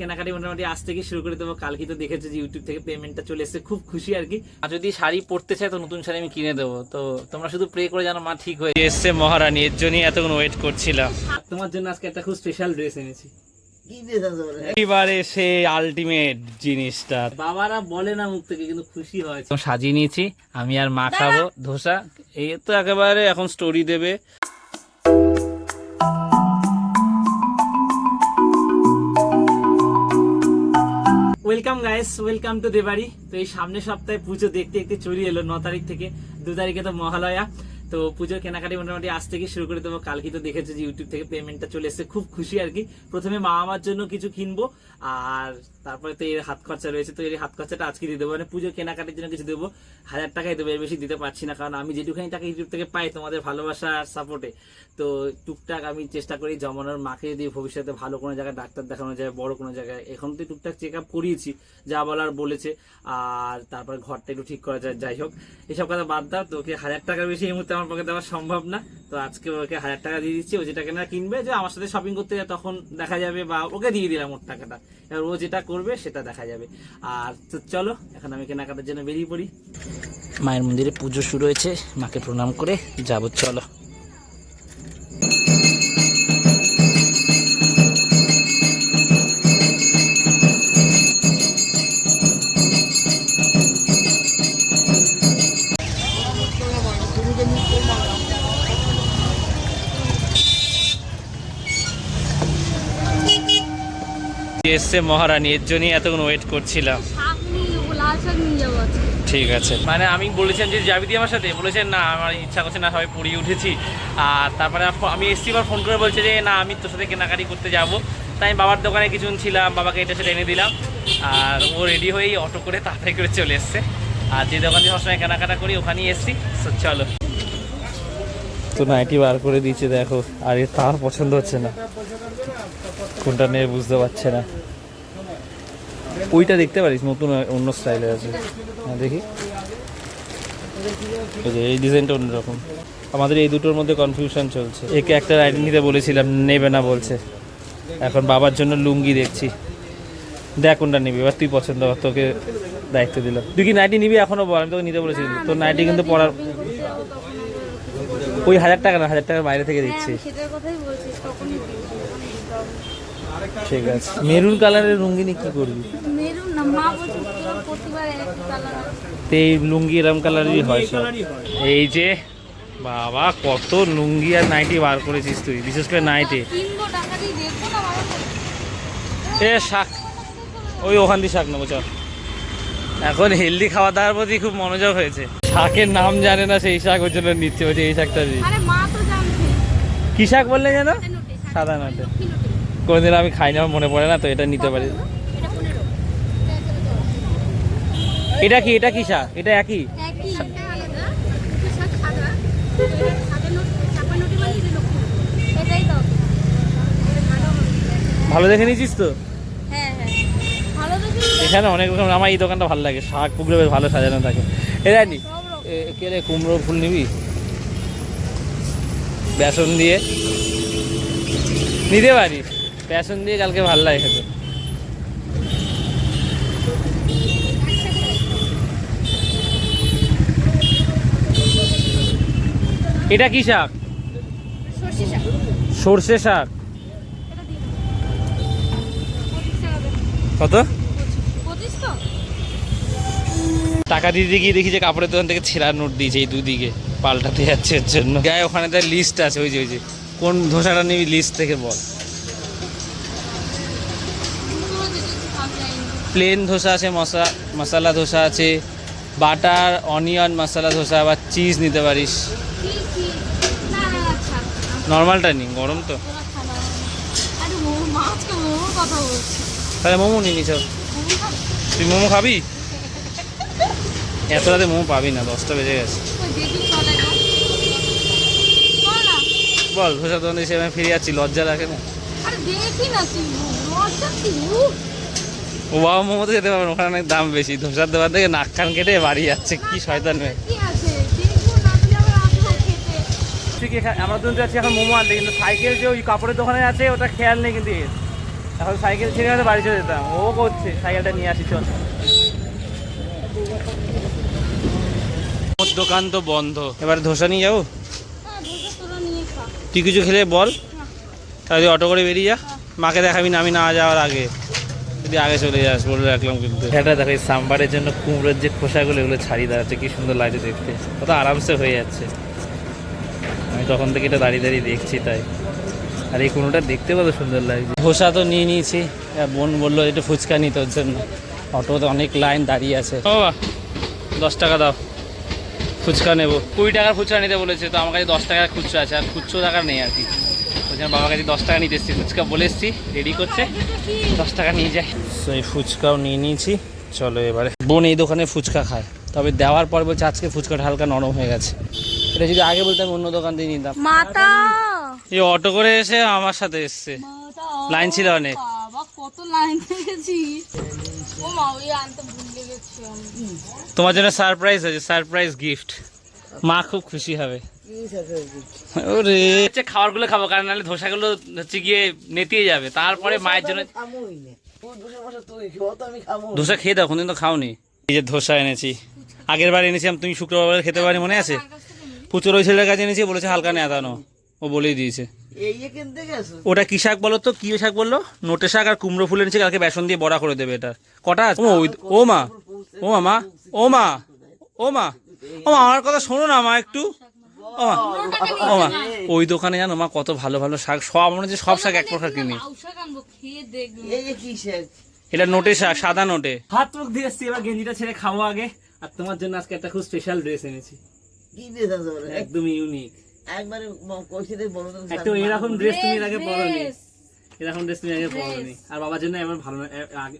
কেনাকাটি মোটামুটি আজ থেকে শুরু করে দেবো। কালকে তো দেখেছ যে ইউটিউব থেকে পেমেন্টটা চলে এসেছে। খুব খুশি আর কি। আর যদি শাড়ি পরতে চাই তো নতুন শাড়ি আমি কিনে দেবো। তো তোমরা শুধু প্রে করে জানো মা ঠিক হয়ে এসছে মহারানী এর জন্যই এতক্ষণ ওয়েট করছিলাম। তোমার জন্য আজকে একটা খুব স্পেশাল ড্রেস এনেছি। এবারে সে আলটিমেট জিনিসটা। বাবারা বলে না মুখ থেকে কিন্তু খুশি হয়। সাজিয়ে নিয়েছি। আমি আর মা খাব ধোসা। এই তো একেবারে এখন স্টোরি দেবে। Welcome guys welcome to Debari তো এই সামনের সপ্তাহে পুজো দেখতে দেখতে চলে এলো, ন তারিখ থেকে। দু তারিখে তো মহালয়া। তো পুজোর কেনাকাটি মোটামুটি আজ থেকে শুরু করে দেবো। কালকে তো দেখেছ যে ইউটিউব থেকে পেমেন্টটা চলে এসেছে। খুব খুশি আর কি। প্রথমে মা আমার জন্য কিছু কিনবো, আর তারপরে তো এর হাত খরচা রয়েছে, তো এর হাত খরচাটা আজকে দিয়ে দেবো। মানে পুজোর কেনাকাটির জন্য কিছু দেবো। হাজার টাকাই দেবো, এর বেশি দিতে পারছি না, কারণ আমি যেটুখানি টাকা ইউটিউব থেকে পাই তোমাদের ভালোবাসা আর সাপোর্টে তো টুকটাক আমি চেষ্টা করি জমানোর। মাকে যদি ভবিষ্যতে ভালো কোনো জায়গায় ডাক্তার দেখানো যায়, বড় কোনো জায়গায়, এখন তো টুকটাক চেক আপ করিয়েছি, যা বলার বলেছে। আর তারপরে ঘরটা একটু ঠিক করা যায়, যাই হোক। এসব কথা বাদ দাও, তোকে হাজার টাকার বেশি এই মুহূর্তে আমার পক্ষে দেওয়া সম্ভব না। তো আজকে ওকে হাজার টাকা দিয়ে দিচ্ছি, ও যেটা কেনা কিনবে, যে আমার সাথে শপিং করতে যায় তখন দেখা যাবে বা ওকে দিয়ে দিলাম ওর টাকাটা। এবার ও যেটা করবে সেটা দেখা যাবে। আর তো চলো, এখন আমি কেনাকাটার জন্য বেরিয়ে পড়ি। মায়ের মন্দিরে পুজো শুরু হয়েছে, মাকে প্রণাম করে যাব, চলো। এসছে মহারানী এর জন্যই এতক্ষণ ওয়েট করছিলাম। ঠিক আছে। মানে আমি বলেছিলাম যে যাবি দিয়ে আমার সাথে? বলেছেন না আমার ইচ্ছা করছে না সবাই পড়িয়ে উঠেছি। আর তারপরে আমি এসছি এবার ফোন করে বলছে যে না আমি তোর সাথে কেনাকাটি করতে যাব। তাই আমি বাবার দোকানে কিছুক্ষণ ছিলাম বাবাকে এটা সেটা এনে দিলাম। আর ও রেডি হয়েই অটো করে তাড়াতাড়ি করে চলে এসছে। আর যে দোকান থেকে সবসময় কেনাকাটা করি ওখানেই এসছি। চলো। তো নাইটি বার করে দিয়েছে দেখো। আর এ তার পছন্দ হচ্ছে না। কোনটা নিয়ে বুঝতে পারছে না। ওইটা দেখতে পারিস নতুন অন্য স্টাইলে আছে। হ্যাঁ দেখি। এই যে এই ডিজাইনটা অন্যরকম। আমাদের এই দুটোর মধ্যে কনফিউশন চলছে। একে একটা রাইড নিতে বলেছিলাম নেবে না বলছে। এখন বাবার জন্য লুঙ্গি দেখছি। দেখ কোনটা নিবি এবার তুই পছন্দ কর তোকে দায়িত্ব দিলাম। তুই কি নাইটি নিবি এখনও বল? আমি তোকে নিতে বলেছি তোর নাইটি কিন্তু পড়ার ওই হাজার টাকা না হাজার টাকার বাইরে থেকে হ্যাঁ দিচ্ছি। সেটার কথাই তখনই দিই, তখনই দিতে হবে। ঠিক আছে। মেরুন কালারের লুঙ্গি কি করবি? মেরুন না মা বলছে প্রতিবার একই কালার তো এই লুঙ্গি এরম কালারেরই হয় সব। এই যে বাবা কত লুঙ্গি আর নাইটি বার করেছিস তুই বিশেষ করে নাইটি। এ শাক ওই ওখান দিয়ে শাক নেব চল। এখন হেলদি খাওয়া দাওয়ার প্রতি খুব মনোযোগ হয়েছে। শাকের নাম জানে না সেই শাক ওর জন্য নিচ্ছে ওই যে এই শাকটা কি শাক বললে যেন? সাদা নোটে। কোনোদিন আমি খাই না, আমার মনে পড়ে না, তো এটা নিতে পারি। এটা কি এটা কি শাক? এটা একই? এটা এটা এটা এটা ভালো দেখে নিয়েছিস তো? এখানে অনেক রকম, আমার এই দোকানটা ভালো লাগে, শাক, পুকুরে বেশ ভালো সাজানো থাকে। এ জানি সব কে রে, কুমড়ো ফুল নিবি? বেসন দিয়ে? নিতে পারিস? বেসন দিয়ে কালকে ভালো লাগে খেতে। এটা কি শাক? সর্ষে শাক। কত? টাকা দিতে গিয়ে দেখি যে কাপড়ের দোকান থেকে ছেঁড়া নোট দিয়েছে এই দুদিকে পাল্টাতে যাচ্ছে এর জন্য। গায়ে ওখানে তার লিস্ট আছে ওই যে ওই যে। কোন ধোসাটা নিবি লিস্ট থেকে বল। প্লেন ধোসা আছে, মশলা মশলা ধোসা আছে। বাটার অনিয়ন মশলা ধোসা, আবার চিজ নিতে পারিস। নর্মালটা নি, গরম তো। তাহলে মোমো নিয়ে নিছ তুই মোমো খাবি? এত রাতে মোমো পাবি না, দশটা বেজে গেছে। বল, ধোসা এসে আমি ফিরে যাচ্ছি, লজ্জা লাগে না। দেখি না তুই ও বাবা মোমো তো যেতে পারবেন ওখানে অনেক দাম বেশি। ধোসার দোকান থেকে নাক কান কেটে বাড়ি যাচ্ছে কি শয়তান মেয়ে। আমরা দুজন যাচ্ছি এখন মোমো আনতে কিন্তু সাইকেল যে ওই কাপড়ের দোকানে আছে ওটা খেয়াল নেই কিন্তু এখন সাইকেল ছেড়ে হয়তো বাড়ি চলে যেতাম। ও করছে সাইকেলটা নিয়ে আসি চল। ওর দোকান তো বন্ধ। এবার ধোসা নিয়ে যাব? হ্যাঁ তুই কিছু খেলে বল। তাহলে অটো করে বেরিয়ে যা। মাকে দেখাবি না আমি না যাওয়ার আগে। যদি আগে চলে যাস বলে রাখলাম কিন্তু। এটা দেখো এই সাম্বারের জন্য কুমড়োর যে খোসাগুলো এগুলো ছাড়িয়ে দাঁড়াচ্ছে কি সুন্দর লাগছে দেখতে। কত আরামসে হয়ে যাচ্ছে। আমি তখন থেকে এটা দাঁড়িয়ে দাঁড়িয়ে দেখছি তাই। আর এই কুমড়োটা দেখতে কত সুন্দর লাগছে। খোসা তো নিয়ে নিয়েছি বোন বলল একটু ফুচকা নিতে ওর জন্য। অটোতে অনেক লাইন দাঁড়িয়ে আছে। বাবা দশ টাকা দাও ফুচকা নেব। কুড়ি টাকার ফুচকা নিতে বলেছে তো আমার কাছে দশ টাকার খুচরো আছে আর খুচরো টাকা নেই আর কি। জন্য বাবার কাছে দশ টাকা নিতে এসেছি ফুচকা বলে এসেছি রেডি করছে। দশ টাকা নিয়ে যায়। তো এই ফুচকাও নিয়ে নিয়েছি চলো এবারে। বোন এই দোকানে ফুচকা খায় তবে দেওয়ার পর বলছে আজকে ফুচকাটা হালকা নরম হয়ে গেছে। এটা যদি আগে বলতাম অন্য দোকান দিয়ে নিতাম। মাতা! এই অটো করে এসে আমার সাথে এসছে। লাইন ছিল অনেক। কত লাইন দেখেছি ও মা ওই আনতে ভুলে গেছি তোমার জন্য সারপ্রাইজ আছে সারপ্রাইজ গিফট মা খুব খুশি হবে। ওরে। হচ্ছে খাবারগুলো খাব কারণ নাহলে ধোসাগুলো হচ্ছে গিয়ে নেতিয়ে যাবে। তারপরে মায়ের জন্য ধোসা খেয়ে দাও কোনদিন তো খাওনি। এই যে ধোসা এনেছি। আগের বার এনেছিলাম তুমি শুক্রবার খেতে পারি মনে আছে? পুচুর ওই ছেলের কাছে এনেছি বলেছে হালকা নেতানো ও বলেই দিয়েছে। ওটা কি শাক বলো তো? কি শাক বলল? নোটে শাক আর কুমড়ো ফুল এনেছে কালকে বেসন দিয়ে বড়া করে দেবে এটা। কটা আছে? ও ও মা ও মা মা ও মা ও মা ও মা আমার কথা শোনো না মা একটু। ওই দোকানে জানো মা কত ভালো ভালো শাক সব আমরা যে সব শাক এক প্রকার কিনি। এটা নোটে শাক সাদা নোটে। হাত মুখ দিয়ে এসছি এবার গেঞ্জিটা ছেড়ে খাব আগে। আর তোমার জন্য আজকে একটা খুব স্পেশাল ড্রেস এনেছি। একদম ইউনিক একবারে একটা এরকম ড্রেস তুমি এর আগে পরনি। এরকম ড্রেস তুমি আগে পরনি আর বাবার জন্য এবার ভালো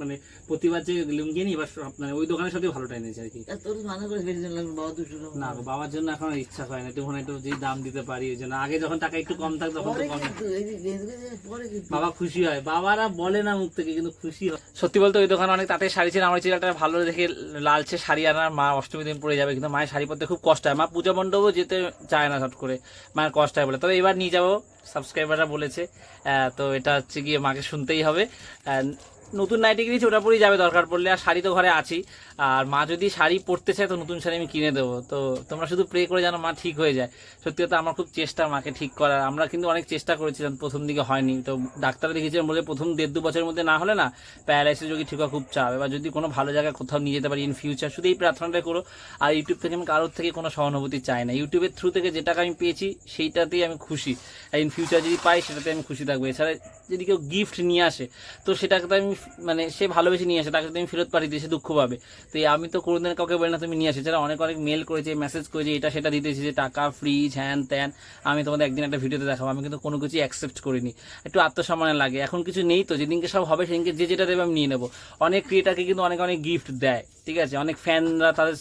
মানে প্রতিবার যে লুঙ্গি এবার মানে ওই দোকানের সাথে ভালোটা এনেছি আর কি। তোর মানা করে বেশি লাগবে বাবা দুশো না বাবার জন্য এখন ইচ্ছা হয় না একটু একটু যে দাম দিতে পারি ওই জন্য। আগে যখন টাকা একটু কম থাকতো তখন তো কম বাবা খুশি হয়। বাবারা বলে না মুখ থেকে কিন্তু খুশি হয়। সত্যি বলতে ওই দোকানে অনেক তাতে শাড়ি ছিল। আমার ছিল ভালো দেখে লালচে শাড়ি আনার মা অষ্টমী দিন পরে যাবে কিন্তু মায়ের শাড়ি পরতে খুব কষ্ট হয়। মা পূজা মণ্ডপও যেতে চায় না চট করে মায়ের কষ্ট হয় বলে। তবে এবার নিয়ে যাব। সাবস্ক্রাইবাররা বলেছে তো এটা হচ্ছে গিয়ে মাকে শুনতেই হবে। নতুন নাইটি কিনেছি ওটা পরেই যাবে দরকার পড়লে, আর শাড়ি তো ঘরে আছি আর মা যদি শাড়ি পরতে চায়, তো নতুন শাড়ি আমি কিনে দেবো। তো তোমরা শুধু প্রে করে জানো মা ঠিক হয়ে যায়। সত্যি কথা, আমার খুব চেষ্টা মাকে ঠিক করার। আমরা কিন্তু অনেক চেষ্টা করেছিলাম, প্রথম দিকে হয়নি। তো ডাক্তার দেখিয়েছিলাম বলে প্রথম দেড় দু বছরের মধ্যে না হলে না প্যারালাইসিস রোগী ঠিক হওয়া খুব চাপ। এবার যদি কোনো ভালো জায়গায় কোথাও নিয়ে যেতে পারি ইন ফিউচার শুধু এই প্রার্থনাটা করো। আর ইউটিউব থেকে আমি কারোর থেকে কোনো সহানুভূতি চাই না। ইউটিউবের থ্রু থেকে যে টাকা আমি পেয়েছি, সেইটাতেই আমি খুশি। আর ইন ফিউচার যদি পাই সেটাতে আমি খুশি থাকব। এছাড়া যদি কেউ গিফট নিয়ে আসে, তো সেটাকে তো আমি মানে সে ভালোবেসে নিয়ে আসে, তাকে যদি আমি ফেরত পাঠিয়ে সে দুঃখ পাবে। তো আমি তো কোনোদিন কাউকে বলি না তুমি নিয়ে আসে। যারা অনেক অনেক মেল করেছে মেসেজ করেছে, এটা সেটা দিতেছি যে টাকা ফ্রিজ হ্যান ত্যান আমি তোমাদের একদিন একটা ভিডিওতে দেখাবো। আমি কিন্তু কোনো কিছু অ্যাকসেপ্ট করিনি। একটু আত্মসম্মানে লাগে। এখন কিছু নেই তো, যেদিনকে সব হবে, সেদিনকে যে যেটা দেবে আমি নিয়ে নেব। অনেক ক্রিয়েটারকে কিন্তু অনেক অনেক গিফট দেয়। ঠিক আছে অনেক ফ্যানরা তাদের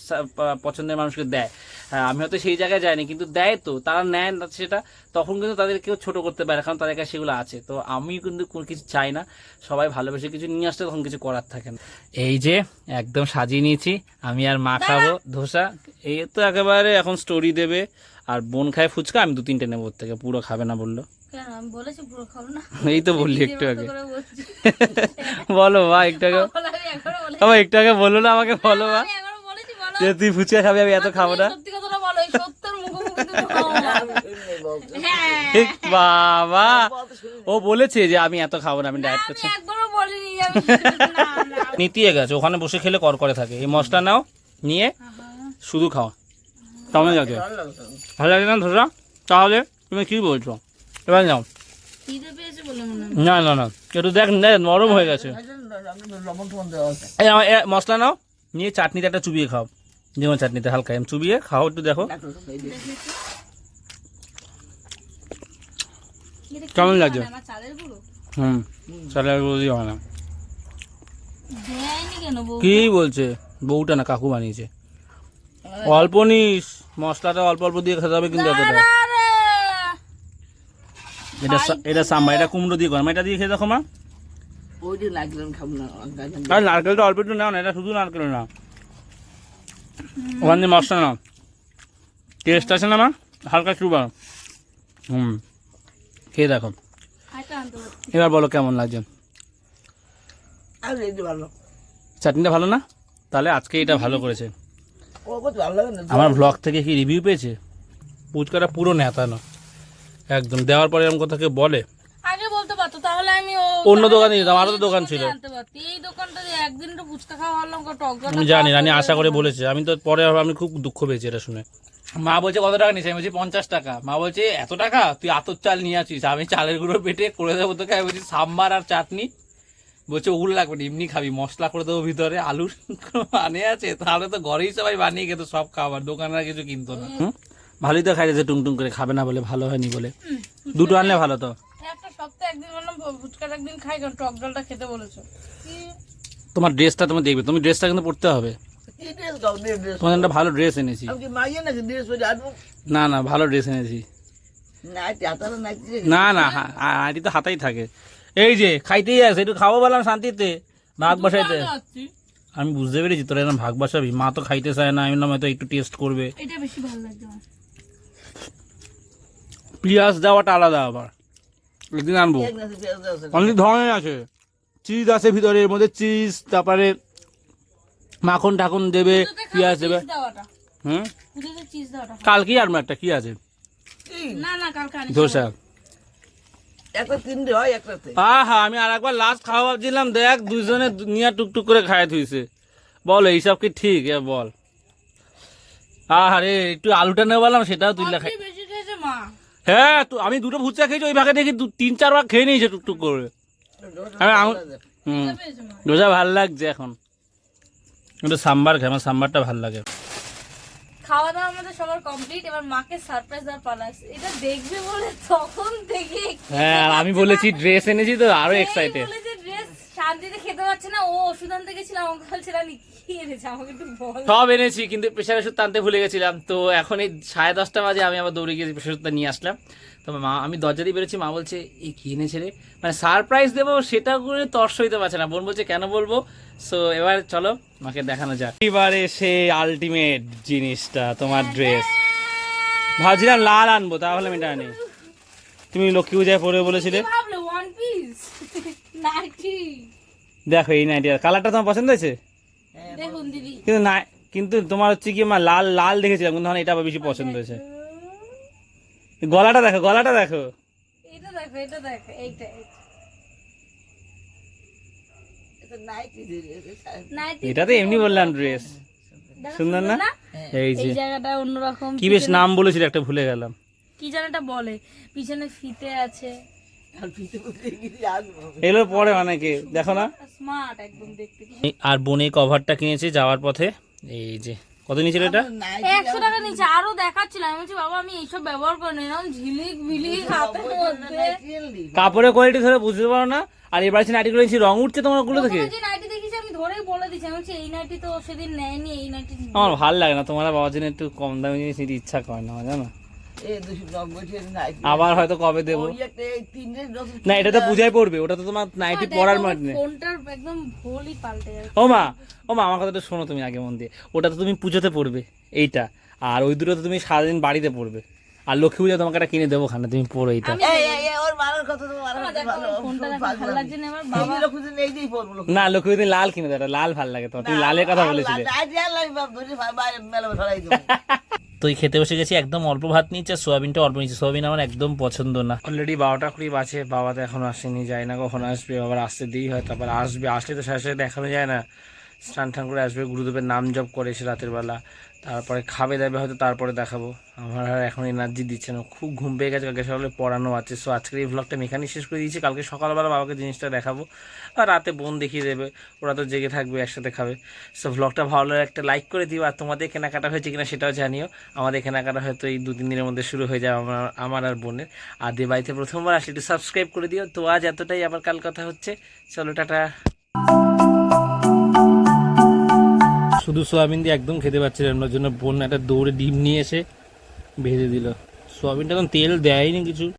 পছন্দের মানুষকে দেয়। হ্যাঁ, আমি হয়তো সেই জায়গায় যাইনি কিন্তু দেয় তো তারা নেয় না সেটা তখন কিন্তু তাদের কেউ ছোট করতে পারে কারণ তাদের কাছে সেগুলো আছে। তো আমি কিন্তু কোনো কিছু চাই না সবাই ভালোবেসে কিছু নিয়ে আসতে তখন কিছু করার থাকে না। এই যে একদম সাজিয়ে নিয়েছি আমি আর মা খাব ধোসা এই তো একেবারে এখন স্টোরি দেবে আর বোন খায় ফুচকা আমি দু তিনটে নেব ওর থেকে পুরো খাবে না বলল। কেন? বলেছি পুরো খাব না। এই তো বললি একটু আগে। বলো মা একটু আগে। আমার একটু আগে বলল না আমাকে বলো মা। বলেছি, বলো। যে তুই ফুচকা খাবি আমি এত খাব না। হ্যাঁ, ঠিক বাবা। ও বলেছে যে আমি এত খাব না আমি ডায়েট করছি। নিতিয়ে গেছে ওখানে বসে খেলে কর করে থাকে। এই মশলা নাও নিয়ে শুধু খাও। কেমন লাগে ভালো লাগে না ধরা তাহলে তুমি কি বলছো? এবার নাও। না না না। একটু দেখ নরম হয়ে গেছে। মশলা নাও নিয়ে চাটনিতে একটা চুবিয়ে খাও। যেমন চাটনিতে হালকা এম চুবিয়ে খাও একটু দেখো। কেমন লাগছে? গুঁড়ো? হুম চালের গুঁড়ো দিয়ে হয় না দেয়নি কেন বউ? কি বলছে? বউটা না কাকু বানিয়েছে। অল্প নিস মশলাটা অল্প অল্প দিয়ে খেতে হবে কিন্তু! এটা এটা সাম্বা এটা কুমড়ো দিয়ে গরম এটা দিয়ে খেয়ে দেখো মা। ওই যে লাগলাম খাব না। গাজন আর নারকেলটা অল্প একটু নাও না এটা শুধু নারকেল না। ওখান দিয়ে মশলা নাও। টেস্ট আছে না মা? হালকা চুবা হুম। খেয়ে দেখো। এবার বলো কেমন লাগছে? চাটনিটা ভালো না? তাহলে আজকে এটা ভালো করেছে। ও কত ভালো লাগে না আমার ব্লগ থেকে কি রিভিউ পেয়েছে? ফুচকাটা পুরো নেতানো। একদম। দেওয়ার পরে এরকম কথা কেউ বলে? আগে বলতে পারতো তাহলে আমি অন্য দোকানে যেতাম, আরও তো দোকান ছিল। আনতে পারতি। এই দোকানটা দিয়ে একদিন একটু ফুচকা খাওয়া হলাম টক আমি জানি রানি আশা করে বলেছে। আমি তো পরে আমি খুব দুঃখ পেয়েছি এটা শুনে। মা বলছে কত টাকা নিস আমি বলছি পঞ্চাশ টাকা। মা বলছে এত টাকা? তুই আতর চাল নিয়ে আছিস আমি চালের গুঁড়ো পেটে করে দেবো তোকে। আমি বলছি সাম্বার আর চাটনি? বলছে ওগুলো লাগবে না এমনি খাবি। মশলা করে দেবো ভিতরে আলুর মানে আছে। তাহলে তো ঘরেই সবাই বানিয়ে খেতো সব খাবার। দোকানে আর কিছু কিনতো না। হুম? ভালোই তো খাইছে টুংটুং করে খাবে না বলে ভালো হয়নি বলে। দুটো আনলে ভালো তো। একটা সপ্তাহে একদিন বললাম ফুচকাটা একদিন খাই কারণ টক জলটা খেতে বলেছ। তোমার ড্রেসটা তুমি দেখবে তুমি ড্রেসটা কিন্তু পরতে হবে। তোমার একটা ভালো ড্রেস এনেছি। না না ভালো ড্রেস এনেছি। না না আইটি তো হাতাই থাকে। এই যে খাইতেই আছে একটু খাব বললাম শান্তিতে। ভাগ বসাইতে। আমি বুঝতে পেরেছি তোরা এরকম ভাগ বসাবি। মা তো খাইতে চায় না আমি না হয়তো একটু টেস্ট করবে। এটা বেশি ভালো পেঁয়াজ দেওয়াটা আলাদা আবার। একদিন আনব। অনেক ধরনের আছে। চিজ আছে ভিতরে এর মধ্যে চিজ তারপরে মাখন টাখন দেবে পেঁয়াজ দেবে। হুম। কালকে আনব একটা কি আছে? ধোসা। আহা আমি আর একবার লাস্ট খাওয়া ভাবছিলাম দেখ দুজনে নিয়ে টুকটুক করে খায় থুইছে। বল এইসব কি ঠিক? বল। আরে একটু আলুটা নেব বললাম সেটাও তুললে খাই আপনি বেশি খেয়েছে মা হ্যাঁ তো আমি দুটো ফুচকা খেয়েছি ওই ভাগে দেখি তিন চার ভাগ খেয়ে নিয়েছে টুকটুক করে। হুম। মা ভালো লাগছে এখন। একটু সাম্বার খাই আমার সাম্বারটা ভালো লাগে। খাওয়া দাওয়া আমাদের সবার কমপ্লিট এবার মাকে সারপ্রাইজ দেওয়ার পালা। এটা দেখবে বলে তখন থেকে হ্যাঁ আর আমি বলেছি ড্রেস এনেছি তো আরও এক্সাইটেড ড্রেস শান্তিতে খেতে পারছে না। ও ওষুধ আনতে গেছিলাম আমাকে বলছে সব এনেছি কিন্তু প্রেশার ওষুধ টানতে ভুলে গেছিলাম। তো এখন এই সাড়ে দশটা বাজে আমি আবার দৌড়ে গিয়ে প্রেশার ওষুধটা নিয়ে আসলাম। তো মা আমি দরজা দিয়ে বেরোচ্ছি মা বলছে এই কি এনেছে রে? মানে সারপ্রাইজ দেবো সেটা করে তর্স হইতে পারছে না। বোন বলছে কেন বলব? সো এবার চলো মাকে দেখানো যাক। এবারে সে আলটিমেট জিনিসটা তোমার ড্রেস ভাবছিলাম লাল আনব তাহলে আমি এটা আনি তুমি লক্ষ্মী পূজায় পরে বলেছিলে। দেখো এই নাইটি কালারটা তোমার পছন্দ হয়েছে? দেখুন দিদি। কিন্তু না কিন্তু তোমার হচ্ছে কি আমার লাল লাল দেখেছিলাম কিন্তু এটা আবার বেশি পছন্দ হয়েছে। গলাটা দেখো গলাটা দেখো। এটা দেখো এটা দেখো এইটা। এটা তো এমনি বললাম ড্রেস সুন্দর না? এই যে। এই জায়গাটা অন্যরকম কি বেশ নাম বলেছিল একটা ভুলে গেলাম। কি যেন এটা বলে পিছনে ফিতে আছে। এগুলো পরে অনেকে দেখো না। স্মার্ট একদম দেখতে। কি আর বোনে কভারটা কিনেছি যাওয়ার পথে। এই যে কত নিয়েছিল এটা? একশো টাকা নিচে আরও দেখাচ্ছিল আমি বলছি বাবা আমি এইসব ব্যবহার করি না ঝিলিক বিলিক হাতের মধ্যে। কাপড়ের কোয়ালিটি ধরে বুঝতে পারো না আর এবার সে নাইটি করেছি রং উঠছে তোমার ওগুলো থেকে নাইটি দেখেছি আমি ধরেই বলে দিচ্ছি আমি বলছি এই নাইটি তো সেদিন নেয়নি এই নাইটি আমার ভালো লাগে না তোমার বাবার জন্য একটু কম দামি জিনিস নিতে ইচ্ছা করে না আমার, জানো? আবার হয়তো কবে দেবো না এটা তো পূজায় পড়বে ওটা তো তোমার নাইটি পরার মানে ফোনটার একদম ভুলই পাল্টে ও মা ও মা আমার কথাটা শোনো তুমি আগে মন দিয়ে ওটা তো তুমি পুজোতে পড়বে এইটা আর ওই দুটো তো তুমি সারাদিন বাড়িতে পড়বে আর লক্ষ্মী পূজা তোমাকে একটা কিনে দেবো খানা তুমি পড়ো এইটা না লক্ষ্মী পূজা লাল কিনে দেবো লাল ভালো লাগে তো তুমি লালের কথা বলেছিলে নাইটি আর লাগবে, বাপ, ধরে ভা- বাইরে মেলা ধরাই দেবো। তো এই খেতে বসে গেছি একদম অল্প ভাত আর সোয়াবিনটা অল্প নিচ্ছে সোয়াবিন আমার একদম পছন্দ না। অলরেডি বারোটা কুড়ি বাঁচে বাবা তো এখন আসেনি যায় না কখন আসবে আবার আসতে দেরি হয় তারপর আসবে আসলে তো সাথে সাথে দেখানো যায় না। স্নান টান করে আসবে গুরুদেবের নাম জপ করে সে রাতের বেলা। তারপরে খাবে দাবে হয়তো তারপরে দেখাবো। আমার আর এখন এনার্জি দিচ্ছে না। খুব ঘুম পেয়ে গেছে, কালকে সকালে পড়ানো আছে। সো আজকের এই ভ্লগটা আমি এখানেই শেষ করে দিয়েছি। কালকে সকালবেলা বাবাকে জিনিসটা দেখাবো। আর রাতে বোন দেখিয়ে দেবে। ওরা তো জেগে থাকবে, একসাথে খাবে। সো ভ্লগটা ভালো লাগলে একটা লাইক করে দিও। আর তোমাদের কেনাকাটা হয়েছে কিনা সেটাও জানিও। আমাদের কেনাকাটা হয়তো এই দু তিন দিনের মধ্যে শুরু হয়ে যাবে আমার আমার আর বোনের। আর দিয়ে বাড়িতে প্রথমবার আসলে একটু সাবস্ক্রাইব করে দিও। তো আজ এতটাই। আবার কাল কথা হচ্ছে। চলো, টাটা। শুধু সোয়াবিন দিয়ে একদম খেতে পাচ্ছিলাম না জন্য বোন একটা দৌড়ে ডিম নিয়ে এসে ভেজে দিল। সোয়াবিনটা তখন তেল দেয়নি কিছু।